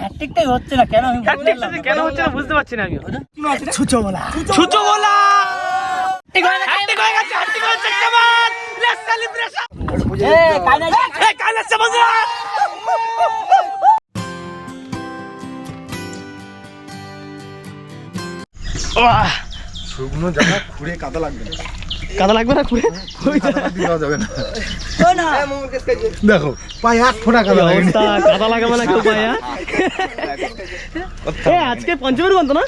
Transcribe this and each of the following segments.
হ্যাটট্রিকটাই হচ্ছে না কেন আমি বুঝতে পারলাম না। কেন হচ্ছে না বুঝতে পারছি না আমি ছুচো বলা ছুচো বলা হ্যাটট্রিক হয়ে গেছে হ্যাটট্রিক হয়েছে কেমন লেটস সেলিব্রেশন এ কাইনা আসছে বন্ধুরা! শুকনো জায়গা খুঁড়ে কাদা লাগবে না। কাদা লাগবে না খুঁড়ে যাবে দেখো পায়ে এক ফোঁটা কাদা অবস্থা, কাদা লাগাবে না কেউ পায়া এ আজকে পঞ্চমের গন্ত না?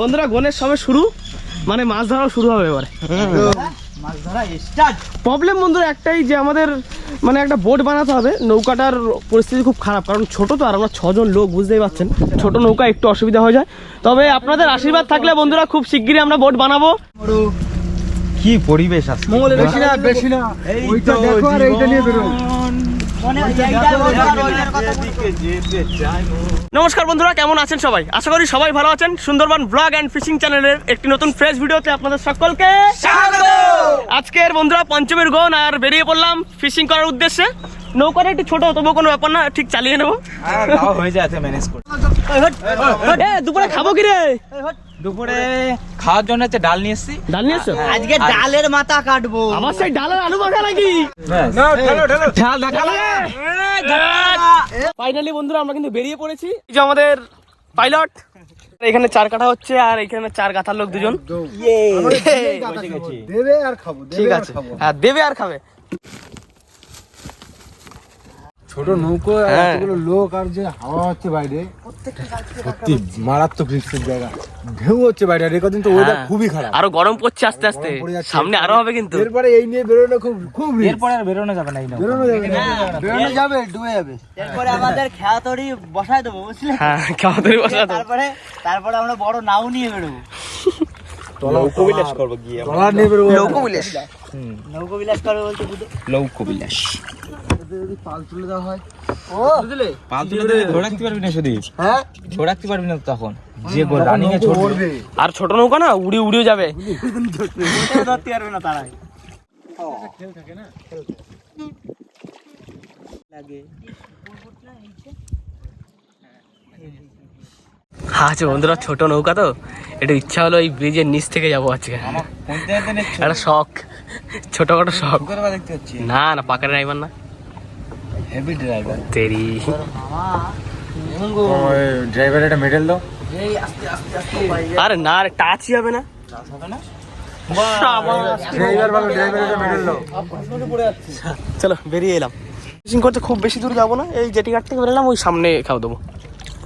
বন্ধুরা গনের সবে শুরু। মানে মাছ ধরাও শুরু হবে এবারে। মাছ ধরা স্টার্ট প্রবলেম বন্ধুরা একটাই যে আমাদের মানে একটা বোট বানাতে হবে। নৌকাটার পরিস্থিতি খুব খারাপ কারণ ছোট তো আর আমরা ছজন লোক বুঝতেই পারছেন ছোট নৌকা একটু অসুবিধা হয়ে যায়। তবে আপনাদের আশীর্বাদ থাকলে বন্ধুরা খুব শিগগিরই আমরা বোট বানাবো। কি পরিবেশ আছে বেশি না বেশি না। ওইটা দেখো আর এইটা নিয়ে বেরো। নমস্কার বন্ধুরা কেমন আছেন সবাই? আশা করি সবাই ভালো আছেন। সুন্দরবন ব্লগ অ্যান্ড ফিশিং চ্যানেলের একটি নতুন ফ্রেশ ভিডিওতে আপনাদের সকলকে আজকের বন্ধুরা পঞ্চমের গন আর বেরিয়ে পড়লাম ফিশিং করার উদ্দেশ্যে। নৌকাটা একটু ছোট তবু কোনো ব্যাপার না ঠিক চালিয়ে নেব। হয়ে যাচ্ছে ম্যানেজ করে। ওই হট, হট, এ দুপুরে খাব কি রে? হট। দুপুরে খাওয়ার জন্য হচ্ছে ডাল নিয়ে এসছি। ডাল নিয়ে এসছো? আজকে ডালের মাথা কাটবো। আমার সেই ডালের আলু মাখা নাকি? ঢাল ঢাকা ফাইনালি বন্ধুরা আমরা কিন্তু বেরিয়ে পড়েছি। যে আমাদের পাইলট এখানে চার কাঠা হচ্ছে আর এখানে চার গাথার লোক দুজন। দেবে আর খাব ঠিক আছে। হ্যাঁ দেবে আর খাবে। ছোট নৌকো আর হ্যাঁ। এতগুলো লোক আর যে হাওয়া হচ্ছে বাইরে সত্যি মারাত্মক রিস্কের জায়গা। ঢেউ হচ্ছে বাইরে আর একদিন তো ওয়েদার হ্যাঁ। খুবই খারাপ। আরও গরম পড়ছে আস্তে আস্তে। সামনে আরও হবে কিন্তু। এরপরে এই নিয়ে বেরোনো খুব খুব। এরপরে আর বেরোনো যাবে না এই। বেরোনো যাবে না। বেরোনো যাবে ডুবে যাবে। এরপরে আমাদের খেয়াতড়ি বসায় দেবো বুঝলে? হ্যাঁ খাওয়া দাওয়া বসা তো তারপরে তারপরে আমরা বড় নাও নিয়ে বেরোবো। নৌকো বিলাস করব গিয়ে ট্রলার নিয়ে বেরোবো। নৌকো বিলাস। নৌকো বিলাস করবে বলতে বুঝো লৌকো বিলাস যদি পাল তুলে দেওয়া হয়। ও! বুঝলে? পাল তুলে দিলে ধরে রাখতে পারবি না শুধু হ্যাঁ? ধরে রাখতে পারবি না তখন। যে রানিং এ নৌকো আর ছোট নৌকা না উড়ি উড়িও যাবে। ধরতে পারবে না তারাই। লাগে আচ্ছা বন্ধুরা ছোট নৌকা তো। একটু ইচ্ছা হলো এই ব্রিজের নিচ থেকে যাব আজকে। একটা শখ। ছোটখাটো শখ। দেখতে হচ্ছে না না পাকা ড্রাইভার না। হেভি ড্রাইভার তেরি। ড্রাইভার একটা মেডেল দাও। আরে না রে টাচই হবে না। চলো বেরিয়ে এলাম। ফিশিং করতে খুব বেশি দূর যাব না। এই জেটি ঘাট থেকে বেরোলাম ওই সামনে খাওয়া দেবো।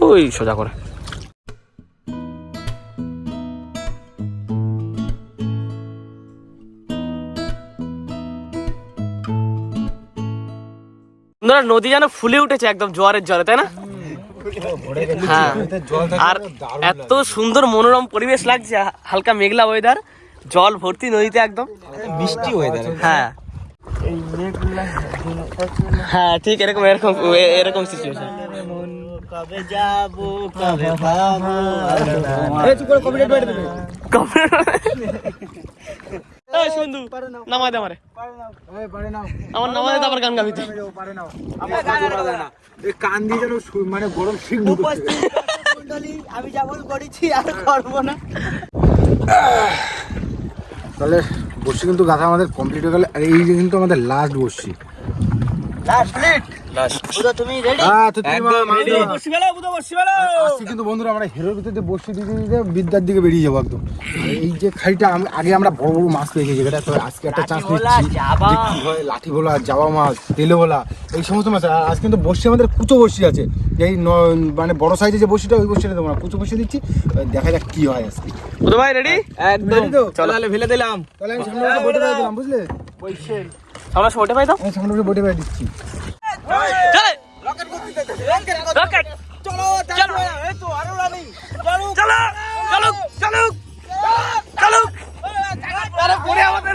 ওই সোজা করে। বন্ধুরা, নদী যেন ফুলে উঠেছে একদম জোয়ারের জলে তাই না? হ্যাঁ। আর এত সুন্দর মনোরম পরিবেশ লাগছে হালকা মেঘলা ওয়েদার জল ভর্তি নদীতে একদম। মিষ্টি ওয়েদার হ্যাঁ। হ্যাঁ ঠিক এরকম এরকম এরকম সিচুয়েশন কবে যাব কবে ভাবো বন্ধু নামাই দে আমারে। এই পারে নাও। আমার নামাই দে আবার গান গাবি তুই। পারে নাও এই কান দিয়ে যেন মানে গরম শিখ ঢুকছে আমি যেমন করেছি আর করব না। তাহলে বসি কিন্তু গাথা আমাদের কমপ্লিট হয়ে গেল। আর এই যে কিন্তু আমাদের লাস্ট বসছি। লাস্ট মিনিট বুঝো তুমি রেডি হ্যাঁ তো তুমি একদম বসি বেলা বুঝো বসি বেলা আসছি কিন্তু বন্ধুরা আমরা হেরোর ভিতরে বসে দিতে দিতে বিদ্যার দিকে বেরিয়ে যাব একদম। এই যে খাইটা আগে আমরা বড় বড় মাছ পেয়েছি যেটা তো আজকে একটা চান্স নিচ্ছি। কি হয় লাঠি ভোলা জাবা মাছ তেলে ভোলা এই সমস্ত মাছ। আর আজ কিন্তু বসি আমাদের কুচো বসি আছে। এই ন- মানে বড় সাইজে যে বসিটা ওই বসিটা দেবো না কুচো বসি দিচ্ছি। দেখা যাক কি হয় আজকে। ভাই রেডি একদম চলো। ফেলে দিলাম। তাহলে আমি সামনে বসে দিলাম বুঝলে? আমরা সবাই পাই আমি সামনে বটে পেয়ে দিচ্ছি। চলে! রকেট চলো চলো! চলো চলো চলো আরে পড়ে আমাদের।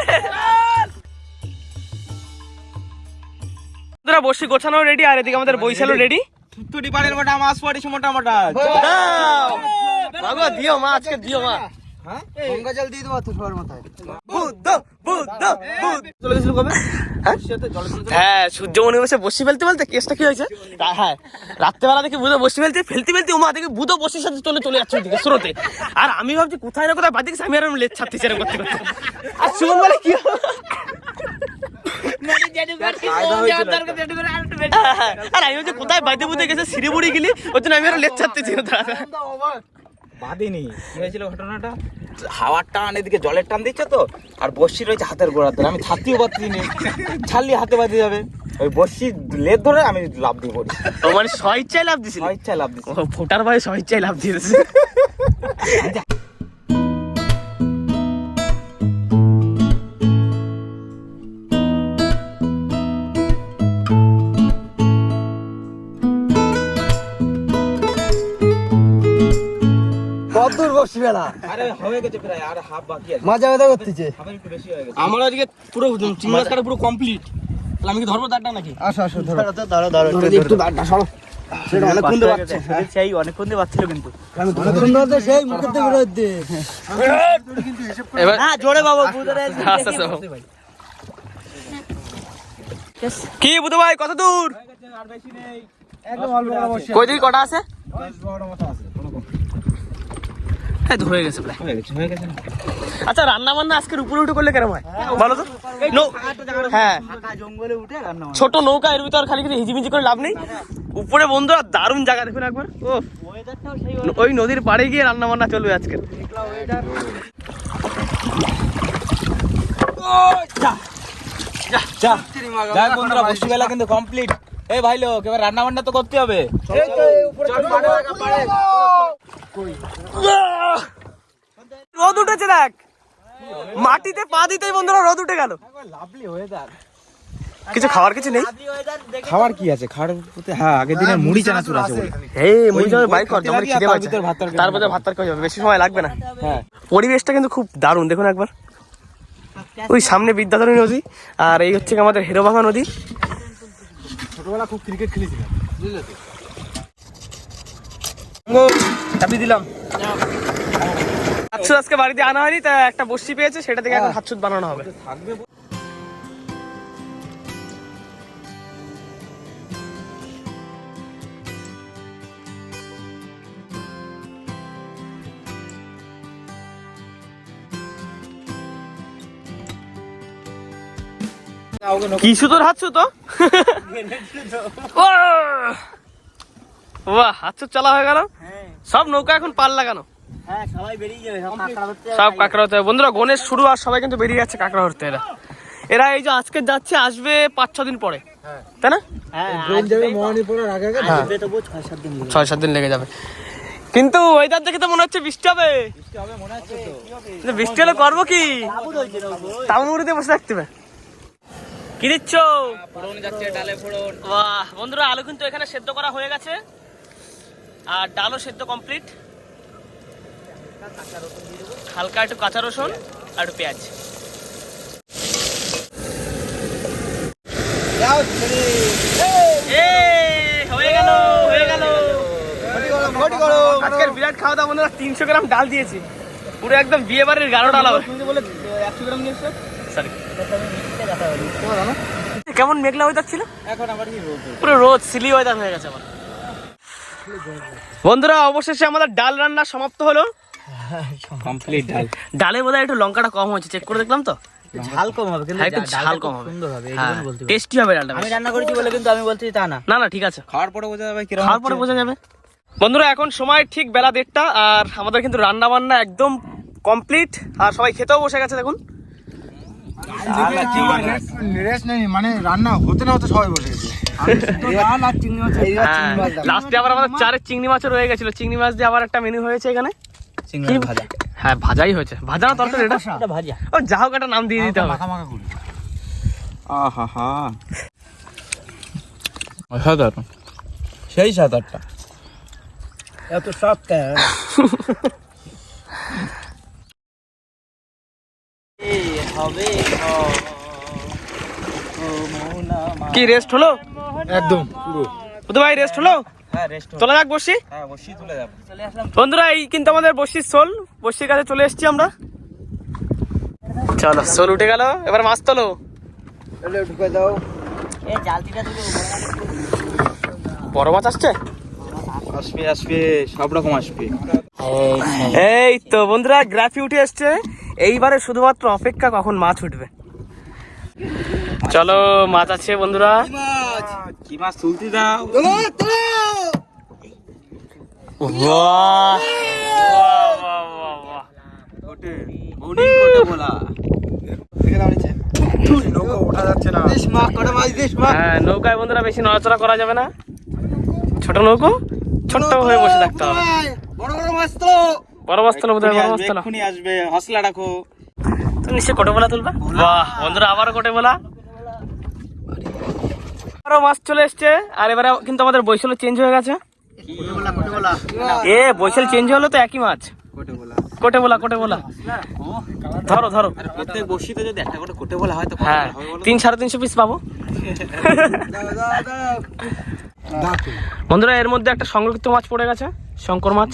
বন্ধুরা বসি গোছানো রেডি আর এদিকে আমাদের বইশালও রেডি তুই পাড়ের মোটা মাছ পড়েছি মোটা। মোটা মাগো দিও মা আজকে দিও মা। হ্যাঁ? চলে হ্যাঁ? সূর্যমণি বসে বসি ফেলতে ফেলতে কেসটা কি হয়েছে? হ্যাঁ রাত্রেবেলা দেখে বুধো বসি ফেলতে ফেলতে ফেলতে ওমা দেখে বুধো বসির সাথে চলে চলে যাচ্ছে ওইদিকে স্রোতে। আর আমি ভাবছি কোথায় না কোথায় বাদ দিকে আমি আর লেট ছাড়তে সেরকম করতে করতে। আর সুমন বলে কি। আর আমি ভাবছি কোথায় বাইতে বুঝতে গেছে সিঁড়ি গেলি ওই জন্য আমি আর লেট ছাড়তেছি বাদিনি কি হয়েছিল ঘটনাটা? হাওয়ার টান এদিকে জলের টান দিচ্ছে তো আর বর্ষি রয়েছে হাতের গোড়ার ধরে আমি ছাড়তেও পারছি নি ছাড়লি হাতে বাজে যাবে। ওই বর্ষি লেদ ধরে আমি লাভ দিয়ে পড়ি। ও মানে স্বইচ্ছায় লাভ দিছি স্বইচ্ছায় লাভ দিছি ও ফোটার ভাই স্বইচ্ছায় লাভ দিয়েছে। কতদূর বেলা। আরে হয়ে গেছে প্রায় আর হাফ বাকি আছে। মজা মজা করতেছে। একটু বেশি হয়ে গেছে। আমার আজকে পুরো চিংড়ি মাছ কাটা পুরো কমপ্লিট তাহলে আমি কি ধরবো তারটা নাকি? আসো আসো ধরো। একটু সরো হ্যাঁ। কি বুধ ভাই কত দূর? দিকে কটা আছে। এই তো হয়ে গেছে প্রায়। হয়ে হয়ে আচ্ছা রান্না বান্না আজকের উপরে উঠে করলে কেন হয়? বলো তো। হ্যাঁ। জঙ্গলে উঠে রান্না ছোট নৌকা এর ভিতর খালি কিছু হিজিমিজি করে লাভ নেই। উপরে বন্ধুরা দারুণ জায়গা দেখুন একবার। ও ওই নদীর পাড়ে গিয়ে রান্না বান্না চলবে। আজকে বন্ধুরা বসি বেলা কিন্তু কমপ্লিট এই ভাই লোক এবার রান্না বান্না তো করতে হবে। রোদ উঠেছে দেখ। মাটিতে পা দিতেই বন্ধুরা রোদ উঠে গেল। লাভলি ওয়েদার কিছু খাওয়ার কিছু নেই? খাবার কি আছে? খাওয়ার হ্যাঁ আগের দিনের মুড়ি চানাচুর আছে এই যাবে বাইক কর খিদে তার পাচ্ছে ভিতর ভাত তারপরে ভাত তরকারি হবে বেশি সময় লাগবে না। হ্যাঁ। পরিবেশটা কিন্তু খুব দারুণ দেখুন একবার। ওই সামনে বিদ্যাধরী নদী আর এই হচ্ছে আমাদের হেরোভাঙা নদী। ছোটবেলা খুব ক্রিকেট খেলেছিলাম। চাপি দিলাম। আজকে বাড়িতে আনা হয়নি তা একটা বসি পেয়েছে সেটা থেকে এখন হাতসুদ বানানো হবে। থাকবে কিছু তোর হাতসু তো? ও! বাহ চালা হয়ে গেল? হ্যাঁ। সব নৌকা এখন পাল লাগানো। হ্যাঁ সবাই সব কাঁকড়া ধরতে সব কাঁকড়া হতে বন্ধুরা গণেশ শুরু আর সবাই কিন্তু বেরিয়ে যাচ্ছে কাঁকড়া ধরতে। এরা এরা এই যে আজকে যাচ্ছে আসবে পাঁচ ছ দিন পরে। তাই না? হ্যাঁ ছয় সাত দিন লাগবে। ছয় সাত দিন লেগে যাবে। কিন্তু ওয়েদার দেখে তো মনে হচ্ছে বৃষ্টি হবে। বৃষ্টি হলে করব কি? বসে থাকতে হবে। কি দিচ্ছ? ফোড়ন যাচ্ছে ডালে ফোড়ন বাহ বন্ধুরা আলু কিন্তু এখানে সেদ্ধ করা হয়ে গেছে। আর ডালও সেদ্ধ কমপ্লিট হালকা একটু কাঁচা রসুন আর একটু পেঁয়াজ। আজকের বিরাট খাওয়া দাওয়া বন্ধুরা তিনশো গ্রাম ডাল দিয়েছি। পুরো একদম বিয়ে বাড়ির গাঢ় ডাল হবে। একশো গ্রাম কেমন মেঘলা ওয়েদার ছিল? এখন আবার পুরো রোদ সিলি ওয়েদার হয়ে গেছে আমার। বন্ধুরা অবশেষে আমাদের ডাল রান্না সমাপ্ত হলো। কমপ্লিট ডাল। ডালে বোধহয় একটু লঙ্কাটা কম হয়েছে। চেক করে দেখলাম তো? ঝাল কম হবে কিন্তু হ্যাঁ, একটু ঝাল কম হবে। সুন্দর হবে হ্যাঁ বলতে টেস্টি হবে ডালটা আমি রান্না করেছি বলে কিন্তু আমি বলছি তা না। না না ঠিক আছে। খাওয়ার পরে বোঝা যাবে কীরকম খাওয়ার পরে বোঝা যাবে। বন্ধুরা এখন সময় ঠিক বেলা দেড়টা আর আমাদের কিন্তু রান্না বান্না একদম কমপ্লিট আর সবাই খেতেও বসে গেছে দেখুন। মানে রান্না হতে না হতে সবাই বসে গেছে। আর চিংড়ি। লাস্টে আবার আমাদের চারের মাছও রয়ে গেছিল। চিংড়ি মাছ দিয়ে আবার একটা মেনু হয়েছে এখানে। হ্যাঁ ভাজাই হয়েছে। ভাজা না তরকারি এটা? এটা ভাজা। ও যা হোক একটা নাম দিয়ে দিতে হবে। মাখা মাখা করি আহা হা অসাধারণ সেই সাঁতারটা এত সব হবে কি রেস্ট হলো? একদম। পুরো বুধ ভাই রেস্ট হলো? হ্যাঁ রেস্ট তোলা যাক বসি? হ্যাঁ বসিয়ে তুলে যাব। চলে আসলাম। বন্ধুরা এই কিন্তু আমাদের বসির সোল বসির কাছে চলে এসেছি আমরা। চলো সোল উঠে গেল। এবার মাছ তোলো। ঢুকে দাও। বড় মাছ আসছে? আসবে আসবে সব রকম আসবে। এই তো বন্ধুরা গ্রাফি উঠে এসছে। এইবারে শুধুমাত্র অপেক্ষা কখন মাছ উঠবে। চলো মাছ আছে বন্ধুরা। কি মাছ তুলতে দাও? হ্যাঁ নৌকায় বন্ধুরা বেশি নড়াচড়া করা যাবে না। ছোট নৌকো ছোট্ট হয়ে বসে থাকতে হবে। বড় মাছ তোলো বড় মাছ তোলো। আসবে হসলা রাখো তুমি নিশ্চয়ই কোটে বলা। তুলবা বাহ বন্ধুরা আবারও কোটে বলা মাছ চলে এসছে। আর এবারে কিন্তু আমাদের বৈশাল চেঞ্জ হয়ে গেছে। এ বৈশাল চেঞ্জ হলো তো একই মাছ কোটে বলা কোটে বলা ধরো। ধরো প্রত্যেক বসিতে যদি একটা করে কোটে বলা হয় তো হ্যাঁ তিন সাড়ে তিনশো পিস পাবো। বন্ধুরা এর মধ্যে একটা সংরক্ষিত মাছ পড়ে গেছে শঙ্কর মাছ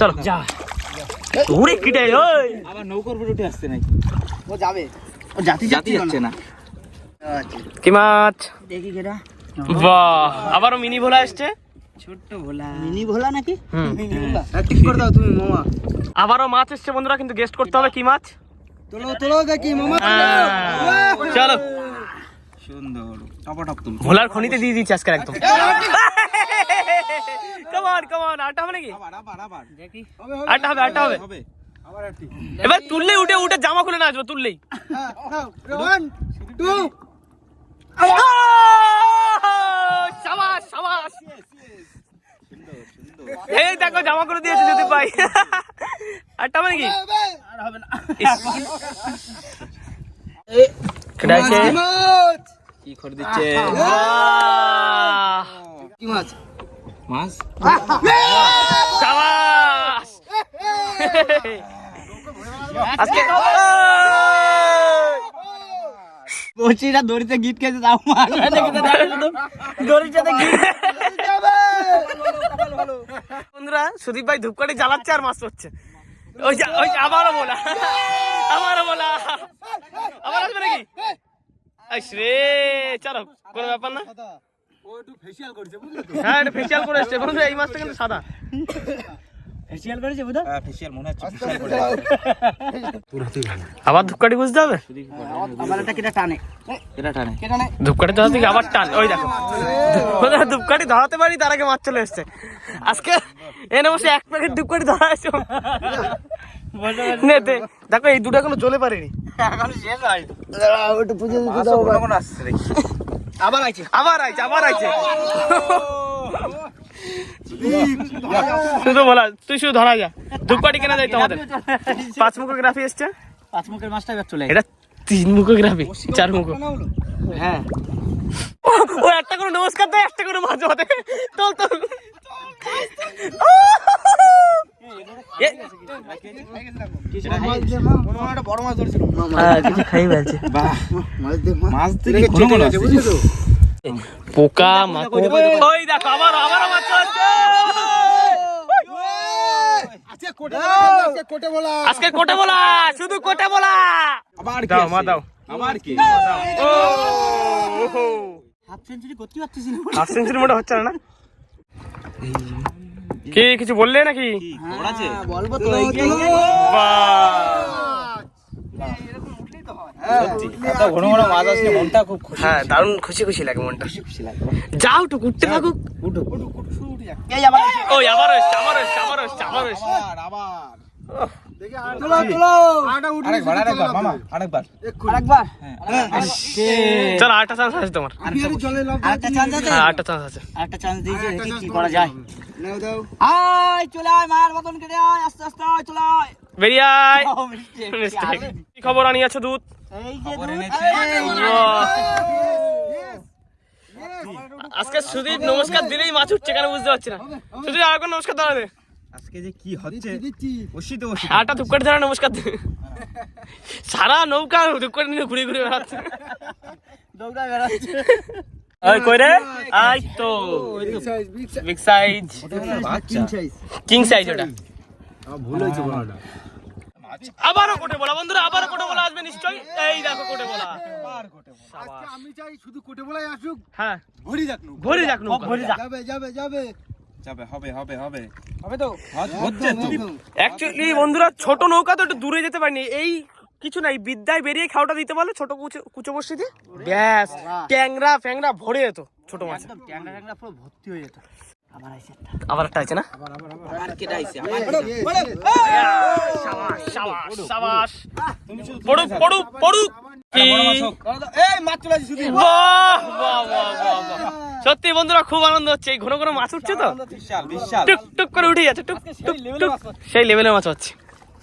চলো। যা। উড়ে কিটে ওই। আবার নৌকর উঠে আসছে নাকি? ও যাবে। ও জাতি জাতি যাচ্ছে না। কি মাছ? দেখি কেটা বাহ আবারও মিনি ভোলা এসছে? ছোট্ট ভোলা। মিনি ভোলা নাকি? হুম। মিনি ভোলা। ঠিক করে দাও তুমি মামা। আবারও মাছ এসছে বন্ধুরা কিন্তু গেস্ট করতে হবে। কি মাছ? তোলো তোলো দেখি মামা। হ্যাঁ, চলো। সুন্দর টপাটপ তুল ভোলার খনিতে দিয়ে দিচ্ছি আজকে একদম। কমান কমান আটা হবে নাকি? আবার আবার আবার। দেখি। আটা হবে আটা হবে। হবে এবার তুললেই উঠে উঠে জামা খুলে না আসব তুললেই ওয়ান টু সাবাস সাবাস এই দেখো জামা করে দিয়েছে যদি পাই। আটটা হবে নাকি আর হবে না কেটে আছে কি করে দিচ্ছে! কি মাছ? মাছ? সাবাস। আজকে বলছিটা দড়িতে গিট দাও মাছ দড়ির সাথে গিট বন্ধুরা সুদীপ ভাই ধূপকাঠি জ্বালাচ্ছে আর মাছ পড়ছে ওই যে- ওই আবারও বলা। আবারও বলা। আবার আসবে নাকি? আইস রে চলো কোনো ব্যাপার না। ও একটু ফেসিয়াল করছে বুঝলে তো? হ্যাঁ এটা ফেসিয়াল করে এসছে। বন্ধু এই মাছটা কিন্তু সাদা। ফেসিয়াল করেছে বুঝা হ্যাঁ ফেসিয়াল মনে হচ্ছে ফেসিয়াল করে আবার ধূপকাঠি বুঝতে হবে? আমার একটা কেটা টানে। এটা টানে? কেটা ধূপকাঠি ধরা থেকে আবার টান ওই দেখো। বন্ধুরা, ধূপকাঠি ধরাতে পারি তার আগে মাছ চলে এসছে। আজকে এনে বসে এক প্যাকেট ধূপকাঠি ধরা আছে নেতে দেখো এই দুটো এখনও জ্বলে পারেনি। এখন শেষ হয় পুজো দিতে আবার আছে আবার আইছে আবার আইছে। শুধু বলা তুই শুধু ধরা যা। ধূপকাঠি কেনা যাইতো আমাদের পাঁচ মুখোগ্রাফি এসছে? পাঁচ মুখের মাছটা এবার চলে এটা তিন মুখোগ্রাফি চার মুখো। হ্যাঁ। ও একটা করে নমস্কার দেয় একটা করে মাছ তোল এ, বড় মাছ ধরেছিল। কিছু খাই বলছে বাহ মাছ দেখ মাছ। দেখে পোকা ওই দেখো আবার আবার আজকে কোটে বলা শুধু কোটে বলা। আবার দাও, মা দাও। আবার কি? ও হাফ সেঞ্চুরি করতে পারছিস না হাফ সেঞ্চুরি মোটা হচ্ছে না? না কি কিছু বললে নাকি? আছে বলব তো। হ্যাঁ দারুণ খুশি খুশি লাগে মনটা। খুশি লাগে যাও একটু উঠতে থাকুক। এই আবার আছে। ওই আবার আবার আবার আবার এসছে আবার আবার তোলো তোলো। আটা উঠে আরেকবার আরেকবার মামা আরেকবার। আরেকবার? চল আটটা চান্স আছে তোমার। জলে চান্স আছে? হ্যাঁ আটটা চান্স আছে। আরেকটা চান্স দিয়েছে কি করা যায়। আয় চলে আয় মার মতন কেটে আয় আস্তে আস্তে আয় চলে বেরিয়ে কি খবর আনিয়েছো দুধ আজকে সুদীপ নমস্কার দিলেই মাছ উঠছে কেন বুঝতে পারছি না। সুদীপ আর কোন নমস্কার ধরা দে আজকে যে কি হচ্ছে? বসিতে বসিতে আটা ধূপকাঠি ধরা নমস্কার দে। সারা নৌকা ধূপকাঠি নিয়ে ঘুরে ঘুরে বেড়াচ্ছে। দৌড়া বেড়াচ্ছে। ওই কই রে? আই তো বিগ সাইজ কিং সাইজ ওটা। ভুল হয়েছে বড়টা আবারও কোটে বলা বন্ধুরা আবারও কোটে বলা আসবে নিশ্চয়ই। এই দেখো কোটে বলা। আজকে আমি চাই শুধু কোটে বলাই আসুক। হ্যাঁ। ভরি যাক নৌকা। ভরে যাক নৌকা। যাবে যাবে যাবে। যাবে হবে হবে হবে। হবে তো? হচ্ছে অ্যাকচুয়ালি বন্ধুরা ছোট নৌকা তো একটু দূরে যেতে পারিনি। এই কিছু নাই বিদ্যায় বেরিয়ে খাওয়াটা দিতে পারলে ছোট কুচো কুচো বসি দিয়ে ব্যাস ট্যাংরা ফ্যাংরা ভরে যেত ছোট মাছ ট্যাংরা ট্যাংরা পুরো ভর্তি হয়ে যেত। আবার একটা আছে না পড়ুক পড়ুক পড়ুক। সত্যি বন্ধুরা খুব আনন্দ হচ্ছে এই ঘন ঘন মাছ উঠছে তো বিশাল বিশাল টুক টুক করে উঠে যাচ্ছে টুক টুক টুক সেই লেভেলের মাছ হচ্ছে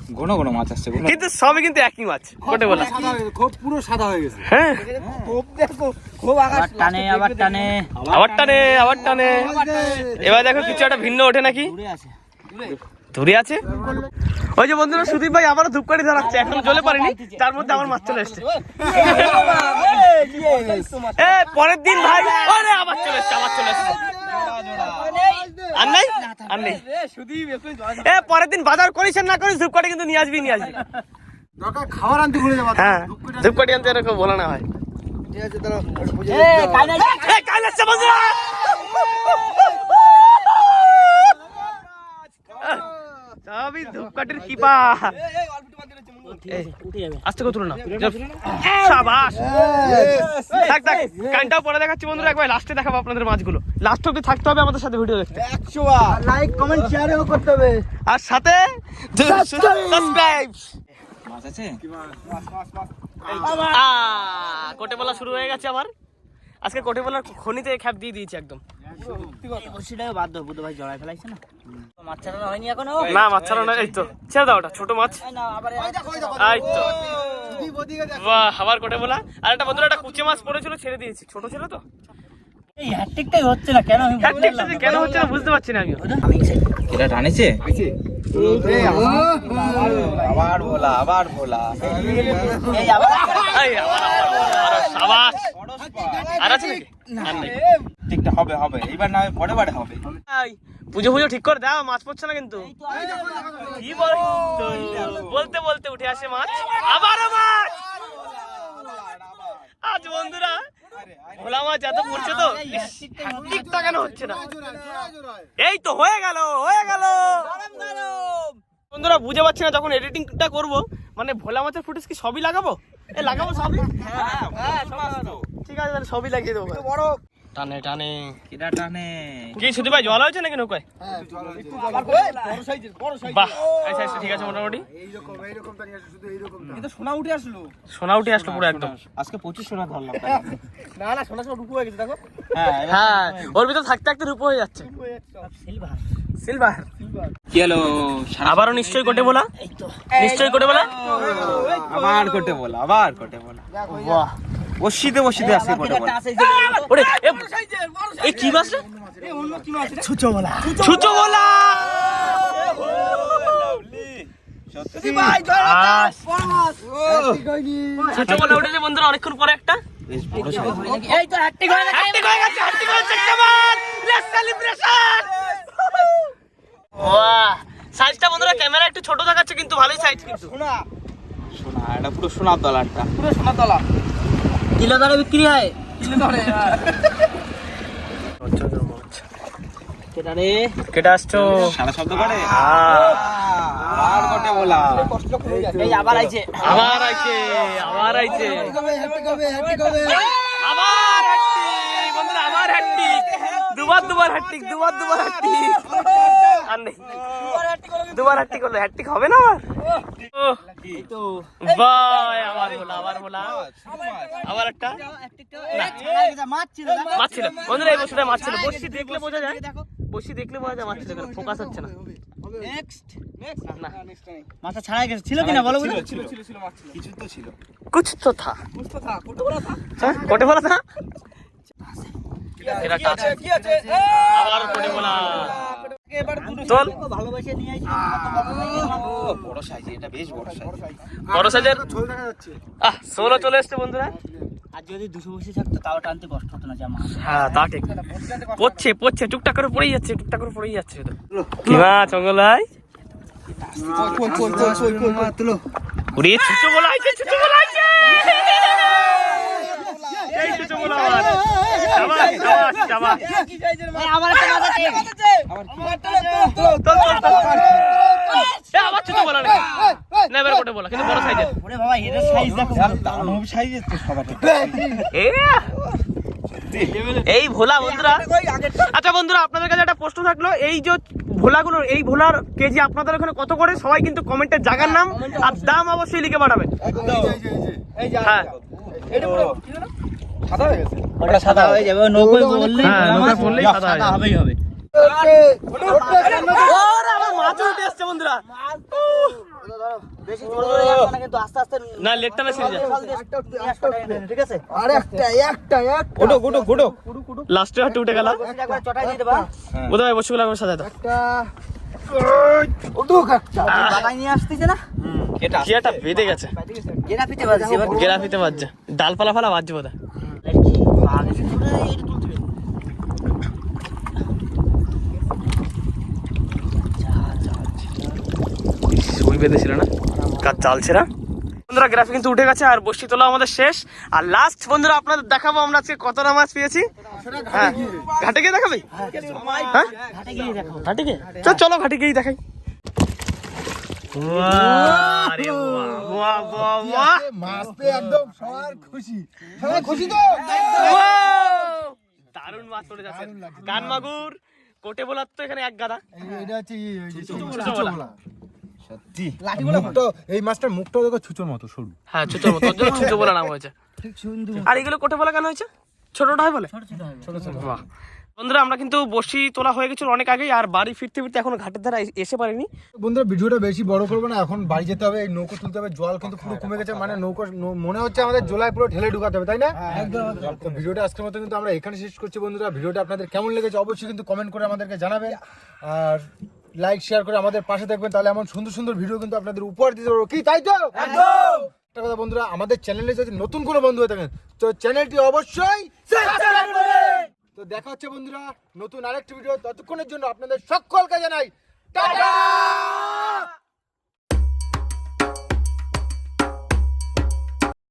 ঘন ঘন মাছ আসছে কিন্তু সবই কিন্তু একই মাছ কোটে বলা। খুব পুরো সাদা হয়ে গেছে। হ্যাঁ। খুব দেখো খুব আকাশ টানে। আবার টানে আবার টানে। আবার টানে। এবার দেখো কিছু একটা ভিন্ন ওঠে নাকি? দূরে আছে দূরে। আছে? ওই যে বন্ধুরা সুদীপ ভাই আবার ধূপকাঠি ধরাচ্ছে। এখন জ্বলে পারেনি। তার মধ্যে আমার মাছ চলে এসছে। এ পরের দিন ভাই। আরে আবার চলে এসছে আবার চলে এসছে। আর নাই? আর নেই। এ পরের দিন বাজার করিস না করিস ধূপকাঠি কিন্তু নিয়ে আসবি নিয়ে আসবি। খাবার আনতে ভুলে যাব। হ্যাঁ ধূপকাঠি আনতে এরকম বলা না হয় ঠিক আছে তারা এ কাল আসছে বন্ধুরা সবই ধূপকাঠির কিপা উঠে আস্তে করে তুলে না সাবাস। থাক থাক কানটাও পরে দেখাচ্ছি বন্ধুরা একবার লাস্টে দেখাবো আপনাদের মাছগুলো। লাস্ট অব্দি থাকতে হবে আমাদের সাথে ভিডিও দেখতে। লাইক কমেন্ট শেয়ারও করতে হবে। আর সাথে সাবস্ক্রাইব মাছ আছে? কোটে বলা শুরু হয়ে গেছে আবার। আজকে কোটে বলার খনিতে খ্যাপ দিয়ে দিয়েছি একদম। না। মাছ ছাড়া না এই তো ছেড়ে দাও ওটা ছোট মাছ। না আবার এই তো। বাহ আবার কোটে বলা? আর একটা বন্ধুরা একটা কুচে মাছ পড়েছিল ছেড়ে দিয়েছি। ছোট ছিল তো। এই হচ্ছে না কেন আমি হচ্ছে না বুঝতে পারছি না আমি টানেছে? আবার বলা আবার এই নেই। ঠিকটা হবে হবে। এইবার না হয় পরে বারে হবে। পুজো পুজো ঠিক করে দাও মাছ পড়ছে না কিন্তু। কি বলতে বলতে উঠে আসে মাছ। আবারও মাছ! আজ বন্ধুরা ভোলা মাছ এত পড়ছে তো ঠিকটা কেন হচ্ছে না? এই তো হয়ে গেল হয়ে গেল। বন্ধুরা বুঝে পাচ্ছি না যখন এডিটিংটা করব মানে ভোলা মাছের ফুটেজ কি সবই লাগাবো? এ লাগাবো সবই? ঠিক আছে তাহলে সবই লাগিয়ে দেবো। বড়। টানে টানে। কেটা টানে? কি শুধু ভাই জল হয়েছে নাকি নৌকায়? বাহ আচ্ছা আচ্ছা ঠিক আছে মোটামুটি। শুধু সোনা উঠে আসলো। সোনা উঠে আসলো পুরো একদম। আজকে সোনা ধরলাম। না না সোনা সব রূপ হয়ে গেছে দেখো। হ্যাঁ এবার- হ্যাঁ ওর ভিতর থাকতে থাকতে রূপ হয়ে যাচ্ছে। সিলভার সিলভার কি হলো আবারও নিশ্চয়ই কোটে বলা এই তো। নিশ্চয়ই কোটে বলা আবার কোটে বলা আবার কোটে বলা বাহ। বসিতে বসিতে কোটে ওরে এ, এই কি মাছ রে? ছুচো বলা ছুচো বলা ছুচো বলা বন্ধুরা অনেকক্ষণ পরে একটা। বেশ বড় সাইজ। এই তো হ্যাট্রিক হয়ে গেছে হ্যাট্রিক হয়ে গেছে। হ্যাট্রিক হয়ে গেছে লেটস সেলিব্রেশন বাহ সাইজটা বন্ধুরা ক্যামেরা একটু ছোট দেখাচ্ছে কিন্তু ভালোই সাইজ কিন্তু। সোনা সোনা এটা পুরো সোনার দলারটা পুরো সোনা তলা। কিলো দরে বিক্রি হয়। কিলো দরে কেটা রে? কেটে আসছো? সারা শব্দ করে? আহ, আবার কোটে বলা? এই আবার আইছে। আবার আইছে আবার আইছে। হ্যাট্রিক হবে, হ্যাট্রিক হবে। আবার হ্যাট্রিক বন্ধুরা আবার হ্যাট্রিক দুবার দুবার হ্যাট্রিক দুবার দুবার হ্যাট্রিক আর নেই। দুবার হ্যাট্রিক হলো হ্যাট্রিক হবে না আমার ভাই আবার হলো আবার আবার বসি দেখলে বোঝা যায়। বসি দেখলে বোঝা যায় না। মাথা ছাড়াই গেছে। কিনা? বলো বলা। ষোলো চলে এসছে বন্ধুরা আর যদি দুশো বসে থাকতো তাও টানতে কষ্ট হতো না জামা হ্যাঁ তা ঠিক পড়ছে পড়ছে টুকটাক করে পড়েই যাচ্ছে টুকটাক করে পড়েই যাচ্ছে কি মাছ মঙ্গল ভাই ওরে ছুচো বলা আছে ছুচো বলা আছে এই ছুচো বলা আমার। শাবাশ শাবাশ শাবাশ আমার। একটা মাছ আছে। তোল তোল তোল এ আবার ছুচো বলা না এবার কোটে বলা কিন্তু বড় সাইজের ওরে বাবা এর সাইজ দেখো। দানব সাইজের তো সবার এ এই ভোলা বন্ধুরা। আচ্ছা বন্ধুরা আপনাদের কাছে একটা প্রশ্ন থাকল। এই যে ভোলাগুলোর এই ভোলার কেজি আপনাদের ওখানে কত করে? সবাই কিন্তু কমেন্টে জাগার নাম আর দাম অবশ্যই। লিখে পাঠাবেন। হ্যাঁ। ওটা সাদা হয়ে যাবে বললে হ্যাঁ, নৌকায় বললেই সাদা হবেই হবে। ওরে আমার মাছ উঠে এসছে বন্ধুরা। বেশি জোরে জোরে যাবে না কিন্তু আস্তে আস্তে না লেটটা না সিরিজ ঠিক আছে? গুডো গুডো গুডো লাস্টে হাতে উঠে গেল। একবার চটাই দিয়ে দেবা। বোধহয় বসে গেলাম সাজাতে বেঁধে গেছে। বাজছে ডালপালা ফালা বাজছে বোধহয়। ওই বেঁধেছিল না কাজ চালছে না? বন্ধুরা গ্রাফি কিন্তু উঠে গেছে আর বসি তোলা আমাদের শেষ। আর লাস্ট বন্ধুরা আপনাদের দেখাবো আমরা আজকে কতটা মাছ পেয়েছি। হ্যাঁ ঘাটে গিয়ে দেখাবি? হ্যাঁ ঘাটে গিয়ে। গিয়ে চল চলো ঘাটে গিয়ে দেখাই। বাহ, আরে বাহ, বাহ, বাহ, বাহ। মাছ পেয়ে একদম সবার খুশি। সবাই খুশি তো? দারুণ মাছ পড়ে যাচ্ছে কান মাগুর কোটে বলার তো এখানে এক গাদা। এই- এটা হচ্ছে বলা। মাছটার মুখটা দেখো ছুচোর মতো সরু। হ্যাঁ ছোট মতো। ওর জন্য ছোট বলা নাম হয়েছে। আর এগুলো কোটে বলা কেন হয়েছে? ছোটটা হয় বলে? বাহ। বন্ধুরা আমরা কিন্তু বসি তোলা হয়ে গেছিল অনেক আগেই আর বাড়ি ফিরতে ফিরতে এখন ঘাটের ধারা এসে পারিনি বন্ধুরা ভিডিওটা বেশি বড় করব না এখন বাড়ি যেতে হবে এই নৌকো তুলতে হবে জল কিন্তু পুরো কমে গেছে মানে নৌকো মনে হচ্ছে আমাদের জলায় পুরো ঠেলে ঢুকাতে হবে তাই না? তো ভিডিওটা আজকের মতো কিন্তু আমরা এখানে শেষ করছি বন্ধুরা ভিডিওটা আপনাদের কেমন লেগেছে অবশ্যই কিন্তু কমেন্ট করে আমাদেরকে জানাবেন। আর লাইক শেয়ার করে আমাদের পাশে থাকবেন তাহলে এমন সুন্দর সুন্দর ভিডিও কিন্তু আপনাদের উপহার দিতে পারব। কি তাই তো? একটা কথা বন্ধুরা আমাদের চ্যানেলে যদি নতুন কোনো বন্ধু হয়ে থাকেন তো চ্যানেলটি অবশ্যই subscribe করবেন। তো দেখা হচ্ছে বন্ধুরা নতুন আরেকটি ভিডিও ততক্ষণের জন্য আপনাদের সকলকে জানাই টাটা!